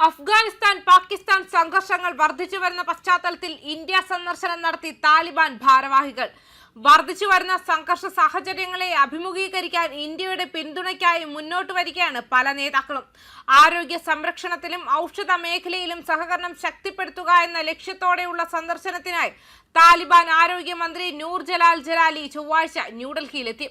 അഫ്ഗാനിസ്ഥാൻ പാകിസ്ഥാൻ സംഘർഷങ്ങൾ വർദ്ധിച്ചു വരുന്ന പശ്ചാത്തലത്തിൽ ഇന്ത്യ സന്ദർശനം നടത്തി താലിബാൻ ഭാരവാഹികൾ. വർദ്ധിച്ചു വരുന്ന സംഘർഷ സാഹചര്യങ്ങളെ അഭിമുഖീകരിക്കാൻ ഇന്ത്യയുടെ പിന്തുണയ്ക്കായി മുന്നോട്ട് വരികയാണ് പല നേതാക്കളും. ആരോഗ്യ സംരക്ഷണത്തിലും ഔഷധ മേഖലയിലും സഹകരണം ശക്തിപ്പെടുത്തുക എന്ന ലക്ഷ്യത്തോടെയുള്ള സന്ദർശനത്തിനായി താലിബാൻ ആരോഗ്യമന്ത്രി നൂർ ജലാൽ ജലാലി ചൊവ്വാഴ്ച ന്യൂഡൽഹിയിലെത്തി.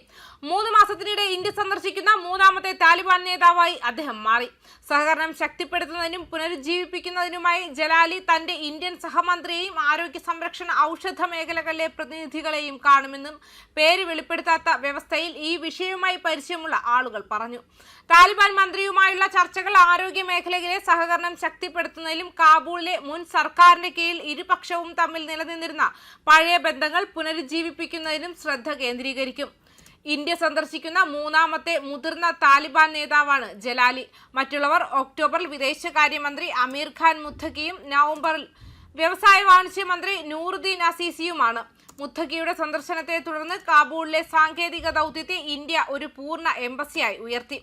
മൂന്ന് മാസത്തിനിടെ ഇന്ത്യ സന്ദർശിക്കുന്ന മൂന്നാമത്തെ താലിബാൻ നേതാവായി അദ്ദേഹം മാറി. സഹകരണം ശക്തിപ്പെടുത്തുന്നതിനും പുനരുജ്ജീവിപ്പിക്കുന്നതിനുമായി ജലാലി തന്റെ ഇന്ത്യൻ സഹമന്ത്രിയെയും ആരോഗ്യ സംരക്ഷണ ഔഷധ മേഖലകളിലെ പ്രതിനിധികളെയും കാണുമെന്നും പേര് വെളിപ്പെടുത്താത്ത വ്യവസ്ഥയിൽ ഈ വിഷയവുമായി പരിചയമുള്ള ആളുകൾ പറഞ്ഞു. താലിബാൻ മന്ത്രിയുമായുള്ള ചർച്ചകൾ ആരോഗ്യ മേഖലയിലെ സഹകരണം ശക്തിപ്പെടുത്തുന്നതിലും കാബൂളിലെ മുൻ സർക്കാരിന്റെ കീഴിൽ ഇരുപക്ഷവും തമ്മിൽ നിലനിന്നിരുന്ന പഴയ ബന്ധങ്ങൾ പുനരുജ്ജീവിപ്പിക്കുന്നതിനും ശ്രദ്ധ കേന്ദ്രീകരിക്കും. ഇന്ത്യ സന്ദർശിക്കുന്ന മൂന്നാമത്തെ മുതിർന്ന താലിബാൻ നേതാവാണ് ജലാലി. മറ്റുള്ളവർ ഒക്ടോബറിൽ വിദേശകാര്യമന്ത്രി അമീർ ഖാൻ മുത്തഖിയും നവംബറിൽ വ്യവസായ വാണിജ്യ മന്ത്രി നൂറുദ്ദീൻ അസീസിയുമാണ്. മുത്തഖിയുടെ സന്ദർശനത്തെ തുടർന്ന് കാബൂളിലെ സാങ്കേതിക ദൗത്യത്തെ ഇന്ത്യ ഒരു പൂർണ എംബസിയായി ഉയർത്തി.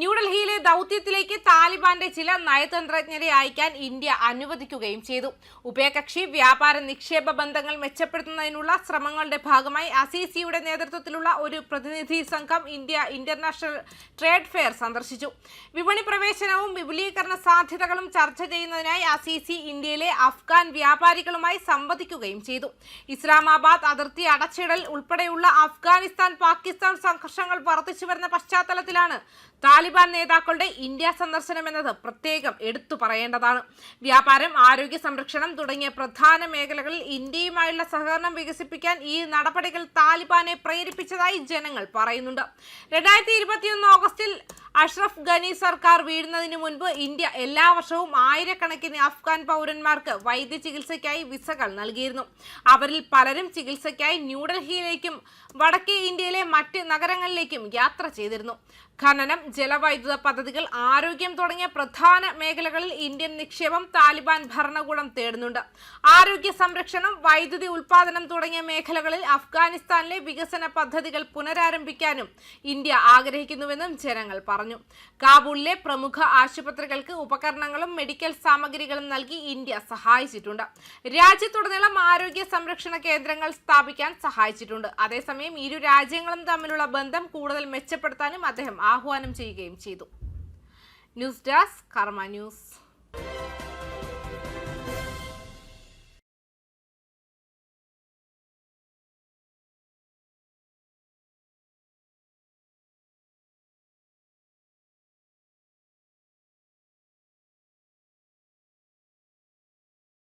ന്യൂഡൽഹിയിലെ ദൗത്യത്തിലേക്ക് താലിബാന്റെ ചില നയതന്ത്രജ്ഞരെ അയക്കാൻ ഇന്ത്യ അനുവദിക്കുകയും ചെയ്തു. ഉഭയകക്ഷി വ്യാപാര നിക്ഷേപ ബന്ധങ്ങൾ മെച്ചപ്പെടുത്തുന്നതിനുള്ള ശ്രമങ്ങളുടെ ഭാഗമായി അസീസിയുടെ നേതൃത്വത്തിലുള്ള ഒരു പ്രതിനിധി സംഘം ഇന്ത്യ ഇന്റർനാഷണൽ ട്രേഡ് ഫെയർ സന്ദർശിച്ചു. വിപണി പ്രവേശനവും വിപുലീകരണ സാധ്യതകളും ചർച്ച ചെയ്യുന്നതിനായി അസീസി ഇന്ത്യയിലെ അഫ്ഗാൻ വ്യാപാരികളുമായി സംവദിക്കുകയും ചെയ്തു. ഇസ്ലാമാബാദ് അതിർത്തി അടച്ചിടൽ ഉൾപ്പെടെയുള്ള അഫ്ഗാനിസ്ഥാൻ പാകിസ്ഥാൻ സംഘർഷങ്ങൾ വർദ്ധിച്ചു വരുന്ന പശ്ചാത്തലത്തിലാണ് താലിബാൻ നേതാക്കളുടെ ഇന്ത്യ സന്ദർശനം എന്നത് പ്രത്യേകം എടുത്തു പറയേണ്ടതാണ്. വ്യാപാരം ആരോഗ്യ സംരക്ഷണം തുടങ്ങിയ പ്രധാന മേഖലകളിൽ ഇന്ത്യയുമായുള്ള സഹകരണം വികസിപ്പിക്കാൻ ഈ നടപടികൾ താലിബാനെ പ്രേരിപ്പിച്ചതായി ജനങ്ങൾ പറയുന്നുണ്ട്. രണ്ടായിരത്തി ഇരുപത്തിയൊന്ന് ഓഗസ്റ്റിൽ അഷ്റഫ് ഗനി സർക്കാർ വീഴുന്നതിന് മുൻപ് ഇന്ത്യ എല്ലാ വർഷവും ആയിരക്കണക്കിന് അഫ്ഗാൻ പൗരന്മാർക്ക് വൈദ്യ ചികിത്സയ്ക്കായി വിസകൾ നൽകിയിരുന്നു. അവരിൽ പലരും ചികിത്സയ്ക്കായി ന്യൂഡൽഹിയിലേക്കും വടക്കേ ഇന്ത്യയിലെ മറ്റ് നഗരങ്ങളിലേക്കും യാത്ര ചെയ്തിരുന്നു. ഖനനം ജലവൈദ്യുത പദ്ധതികൾ ആരോഗ്യം തുടങ്ങിയ പ്രധാന മേഖലകളിൽ ഇന്ത്യൻ നിക്ഷേപം താലിബാൻ ഭരണകൂടം തേടുന്നുണ്ട്. ആരോഗ്യ സംരക്ഷണം വൈദ്യുതി ഉൽപാദനം തുടങ്ങിയ മേഖലകളിൽ അഫ്ഗാനിസ്ഥാനിലെ വികസന പദ്ധതികൾ പുനരാരംഭിക്കാനും ഇന്ത്യ ആഗ്രഹിക്കുന്നുവെന്നും ജനങ്ങൾ പറഞ്ഞു. കാബൂളിലെ പ്രമുഖ ആശുപത്രികൾക്ക് ഉപകരണങ്ങളും മെഡിക്കൽ സാമഗ്രികളും നൽകി ഇന്ത്യ സഹായിച്ചിട്ടുണ്ട്. രാജ്യത്തുടനീളം ആരോഗ്യ സംരക്ഷണ കേന്ദ്രങ്ങൾ സ്ഥാപിക്കാൻ സഹായിച്ചിട്ടുണ്ട്. അതേസമയം ഇരു രാജ്യങ്ങളും തമ്മിലുള്ള ബന്ധം കൂടുതൽ മെച്ചപ്പെടുത്താനും അദ്ദേഹം ആഹ്വാനം ചെയ്യുകയും ചെയ്തു. News desk Karma news.